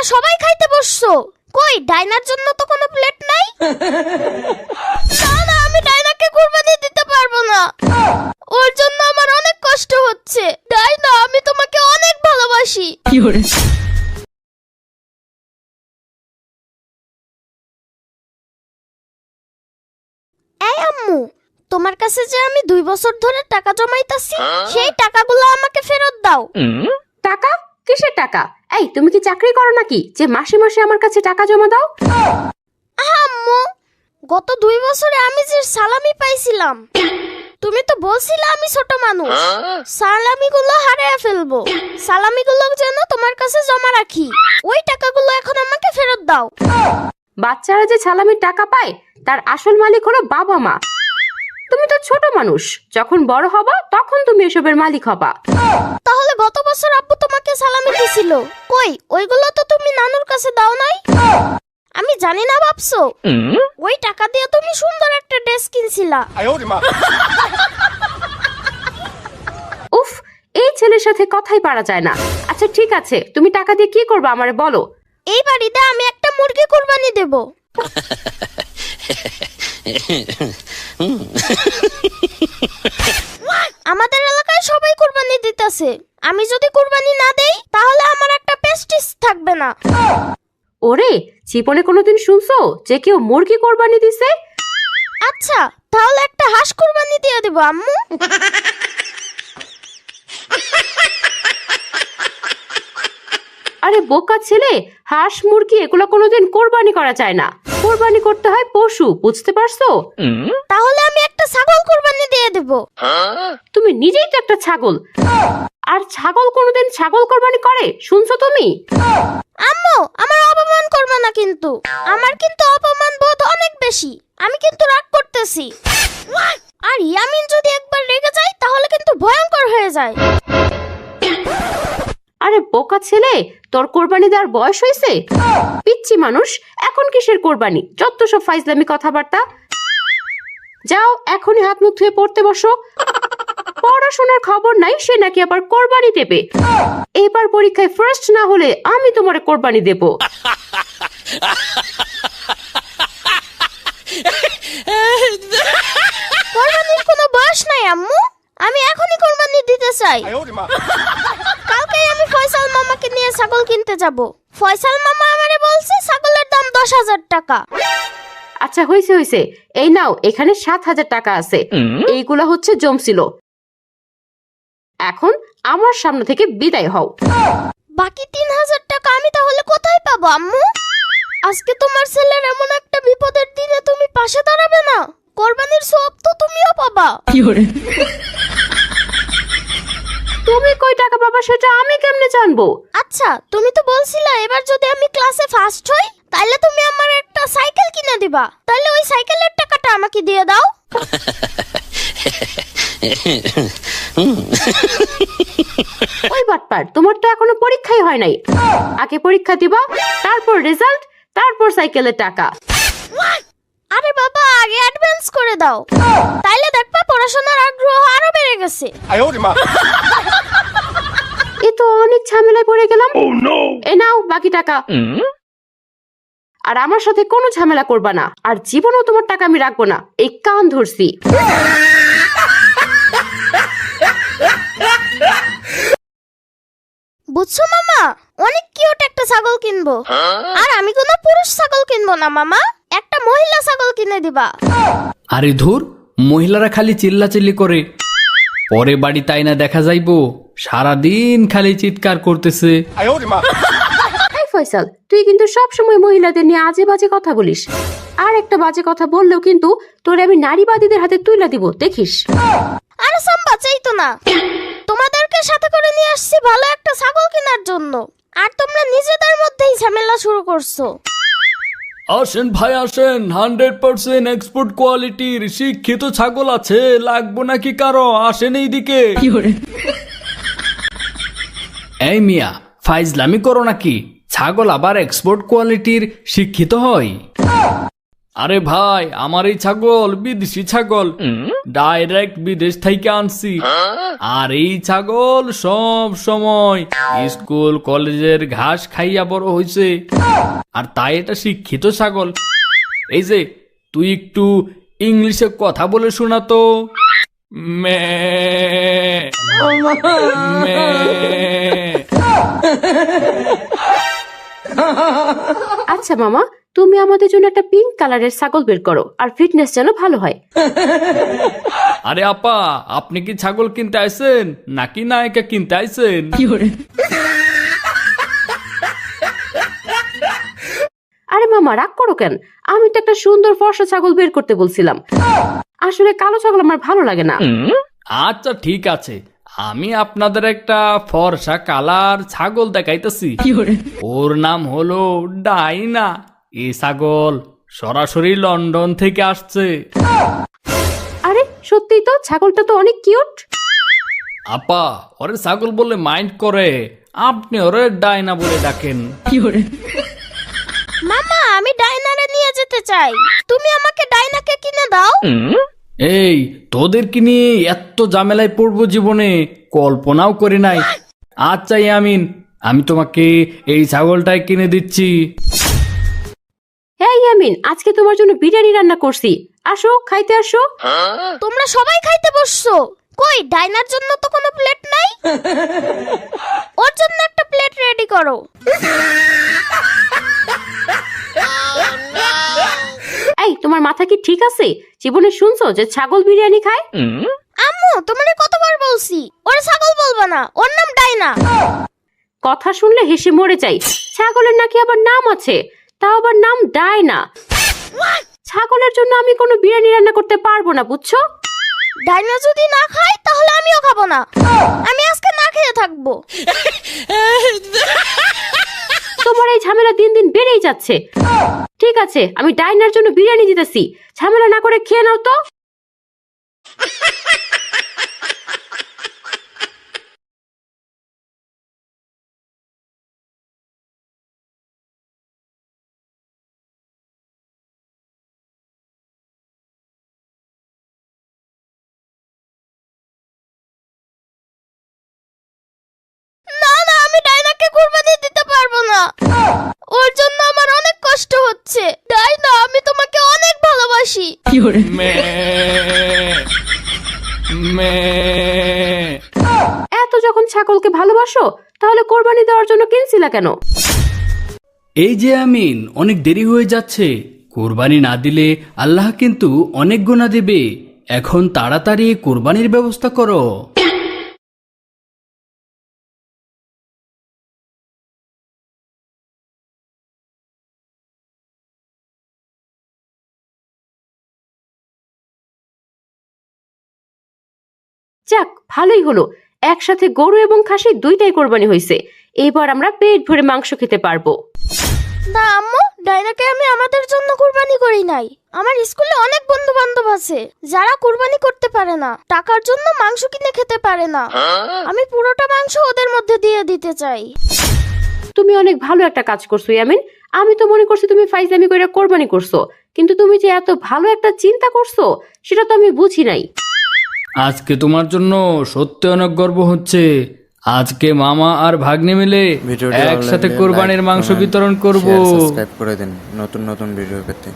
তোমরা সবাই খাইতে বসছো। কই ডাইনার জন্য তো কোনো প্লেট নাই? না না আমি ডাইনাকে কুরবানি দিতে পারব না। ওর জন্য আমার অনেক কষ্ট হচ্ছে। ডাইনা আমি তোমাকে অনেক ভালোবাসি। এই আম্মু তোমার কাছে যে আমি দুই বছর ধরে টাকা জমাইতাছি সেই টাকাগুলো আমাকে ফেরত দাও। টাকা? কিসের টাকা? এই তুমি কি চাকরি করো নাকি? যে মাসে মাসে আমার কাছে টাকা জমা দাও। আম্মু গত দুই বছরে আমি যে সালামি পাইছিলাম তুমি তো বলছিলে আমি ছোট মানুষ। সালামিগুলো হারিয়ে ফেলব। সালামিগুলো যেন তোমার কাছে জমা রাখি। ওই টাকাগুলো এখন আমাকে ফেরত দাও। বাচ্চারা যে সালামির টাকা পায় তার আসল মালিক হলো বাবা মা। তুমি তো ছোট মানুষ। যখন বড় হবা তখন তুমি এসবের মালিক হবা। তাহলে গত বছর আব্বু তোমাকে সালামি দিছিল। কই ওইগুলো তো তুমি নানুর কাছে দাও নাই? আমি জানি না ভাবছ? ওই টাকা দিয়ে তুমি সুন্দর একটা ড্রেস কিনছিলা। উফ এই ছেলের সাথে কথাই পারা যায় না। আচ্ছা ঠিক আছে তুমি টাকা দিয়ে কি করবে আমারে বলো। এই বাড়িতে আমি একটা মুরগি কুরবানি দেব। আমাদের এলাকায় সবাই কুরবানি দিতেছে। আমি যদি কুরবানি না দেই তাহলে আমার একটা পেস্টিস থাকবে না। ওরে জীবনে কোনোদিন শুনছো যে কেউ মুরগি কোরবানি দিছে? আচ্ছা তাহলে একটা হাঁস কুরবানি দিয়ে দেব আম্মু। আরে বোকা ছেলে হাঁস মুরগি এগুলো কোনোদিন কোরবানি করা যায় না। কোরবানি করতে হয় পশু বুঝতে পারছ? তাহলে আমি একটা ছাগল কুরবানি দিয়ে দেব। তুমি নিজেই তো একটা ছাগল। আর ছাগল কোনোদিন ছাগল কোরবানি করে শুনছো তুমি? আম্মু আমার অপমান করবে না কিন্তু। আমার কিন্তু অপমান বোধ অনেক বেশি। আমি কিন্তু রাগ করতেছি। আর ইয়ামিন যদি একবার রেগে যায় তাহলে কিন্তু ভয়ঙ্কর হয়ে যায়। বোকা ছেলে তোর কোরবানি দেওয়ার বয়স হয়েছে? পিচ্ছি মানুষ এখন কিসের কোরবানি? যত সব ফাইজলামি কথাবার্তা। যাও এখনই হাত মুখ ধুয়ে পড়তে বসো। পড়াশোনার খবর নাই সে নাকি আবার কোরবানি দেবে। এবার পরীক্ষায় ফার্স্ট না হলে আমি তোমার কোরবানি দেব। কোরবানির কোনো বয়স নাই আম্মু। আমি এখনই কোরবানি দিতে চাই। ফয়সাল মামাকে নিয়ে ছাগল কিনতে যাব। ফয়সাল মামা আমারে বলছে ছাগলের দাম দশ হাজার টাকা। আচ্ছা হয়েছে হয়েছে এই নাও এখানে সাত হাজার টাকা আছে। এইগুলা হচ্ছে জমছিল। এখন আমার সামনে থেকে বিদায় হও। বাকি তিন হাজার টাকা আমি তাহলে কোথায় পাবো আম্মু? আজকে তোমার ছেলের এমন একটা বিপদের দিনে তুমি পাশে দাঁড়াবে না। কোরবানির সব তো তুমিও পাবা। তুমি কই টাকা পাবা সেটা আমি কেমনে জানব? আচ্ছা তুমি তো বলছিলা এবার যদি আমি ক্লাসে ফার্স্ট হই তাহলে তুমি আমার একটা সাইকেল কিনে দিবা। তাহলে ওই সাইকেলের টাকাটা আমাকে দিয়ে দাও। ওই বাটপার তোমার তো এখনও পরীক্ষাই হয় নাই। আগে পরীক্ষা দিবা তারপর রেজাল্ট তারপর সাইকেলের টাকা। আরে বাবা আগে অ্যাডভান্স করে দাও। তাইলে দেখবা পড়াশোনার আগ্রহ আরও বেড়ে গেছে। তো অনেক ঝামেলায় পড়ে গেলাম। এ নাও বাকি টাকা। আর আমার সাথে কোনো ঝামেলা করবা না। আর জীবনেও তোমার টাকা আমি রাখব না। এই কান ধরছি। বুঝছ মামা? অনেক কিউট একটা ছাগল কিনবো। আর আমি কোনো পুরুষ ছাগল কিনবো না মামা। একটা মহিলা ছাগল কিনে দিবা। আরে ধুর মহিলারা খালি চিল্লাচিল্লি করে। পরে বাড়ি তাই না দেখা যাইব? সারাদিন খালি চিৎকার করতেছে। এই ফয়সাল তুই কিন্তু সব সময় মহিলাদের নিয়ে আজে বাজে কথা বলিস। আর একটা বাজে কথা বললেও কিন্তু তোর আমি নারীবাদীদের হাতে তুইলা দিব দেখিস। আর সাম্বা চাই তো না। তোমাদেরকে সাথে করে নিয়ে আসছি ভালো একটা ছাগল কেনার জন্য। আর তোমরা নিজেদের মধ্যেই ঝামেলা শুরু করছ। আসেন ভাই আসেন। হান্ড্রেড পার্সেন্ট এক্সপোর্ট কোয়ালিটির শিক্ষিত ছাগল আছে লাগবো নাকি কারও? আসেন এইদিকে। এই মিয়া ফাইজলামি করো নাকি? ছাগল আবার এক্সপোর্ট কোয়ালিটির শিক্ষিত হয়। আরে ভাই আমার এই ছাগল বিদেশি ছাগল। ডাইরেক্ট বিদেশ থেকে আনছি। আর এই ছাগল সব সময় স্কুল কলেজের ঘাস খাইয়া বড় হয়েছে আর তাই এটা শিক্ষিত ছাগল। এই যে তুই একটু ইংলিশে কথা বলে শোনা তো। মে। আচ্ছা মামা তুমি আমাদের জন্য একটা পিঙ্ক কালারের ছাগল বের করো আর ফিটনেস যেন ভালো হয়। আরে আপা আপনি কি ছাগল কিনতে আইছেন? নাকি নায়িকা কিনতে আইছেন? আরে মামা রাগ করো কেন? আমি তো একটা সুন্দর ফর্সা ছাগল বের করতে বলছিলাম। আসলে কালো ছাগল আমার ভালো লাগে না। আচ্ছা ঠিক আছে। আমি আপনাদের একটা ফর্সা কালার ছাগল দেখাইতেছি। ওর নাম হলো ডাইনা। এই ছাগল সরাসরি লন্ডন থেকে আসছে। আরে সত্যি তো? ছাগলটা তো অনেক কিউট। আপা ওরে ছাগল বলে মাইন্ড করে। আপনি ওরে ডাইনা বলে ডাকেন। মামা আমি ডাইনারে নিয়ে যেতে চাই। তুমি আমাকে ডাইনাকে কিনে দাও। এই তোদেরকে নিয়ে এত ঝামেলায় পড়ব জীবনে? কল্পনাও করি নাই। আচ্ছা ইয়ামিন আমি তোমাকে এই ছাগলটাই কিনে দিচ্ছি। হ্যাঁ ইয়ামিন আজকে তোমার জন্য বিরিয়ানি রান্না করছি। আসো খাইতে আসো। তোমরা সবাই খাইতে বসছো। কই ডাইনার জন্য তো কোনো প্লেট নাই? ওর জন্য একটা প্লেট রেডি করো। এই তোমার মাথা কি ঠিক আছে? জীবনে শুনছো যে ছাগল বিরিয়ানি খায়? আম্মু তোমারে কতবার বলছি? ওরে ছাগল বলবা না ওর নাম ডাইনা। কথা শুনলে হেসে মরে যাই। ছাগলের নাকি আবার নাম আছে? তাও আবার নাম ডায়না ছাগলের জন্য আমি কোনো বিরিয়ানি রান্না করতে পারব না বুঝছ? ডাইনা যদি না খায় তাহলে আমিও খাব না। আমি আজকে না খেয়ে থাকব। তোমার এই ঝামেলা দিন দিন বেড়েই যাচ্ছে। ঠিক আছে আমি ডাইনার জন্য বিরিয়ানি দিতেছি। ঝামেলা না করে খেয়ে নাও তো। মে এত যখন ছাগলকে ভালোবাসো তাহলে কোরবানি দেওয়ার জন্য কিনছিলা কেন? এই যে আমিন অনেক দেরি হয়ে যাচ্ছে। কোরবানি না দিলে আল্লাহ কিন্তু অনেক গোনা দেবে। এখন তাড়াতাড়ি কোরবানির ব্যবস্থা করো। যাক ভালোই হলো। একসাথে গরু এবং খাসি দুইটাই কোরবানি হয়েছে এবার আমরা পেট ভরে মাংস খেতে পারব। না আম্মু ডাইনাকে আমি আমাদের জন্য কুরবানি করি নাই। আমার স্কুলে অনেক বন্ধু বান্ধব আছে যারা কুরবানি করতে পারে না টাকার জন্য মাংস কিনে খেতে পারে না। আমি পুরোটা মাংস ওদের মধ্যে দিয়ে দিতে চাই। তুমি অনেক ভালো একটা কাজ করছ ইয়ামিন। আমি তো মনে করছি তুমি ফাইজলামি করে কোরবানি করছ। কিন্তু তুমি যে এত ভালো একটা চিন্তা করছ সেটা তো আমি বুঝি নাই। আজকে তোমার জন্য সত্যি অনেক গর্ব হচ্ছে। আজকে মামা আর ভাগ্নে মিলে ভিডিওটি ভালো একসাথে কোরবানির মাংস বিতরণ করব। করে দিন। নতুন নতুন ভিডিও পেতে।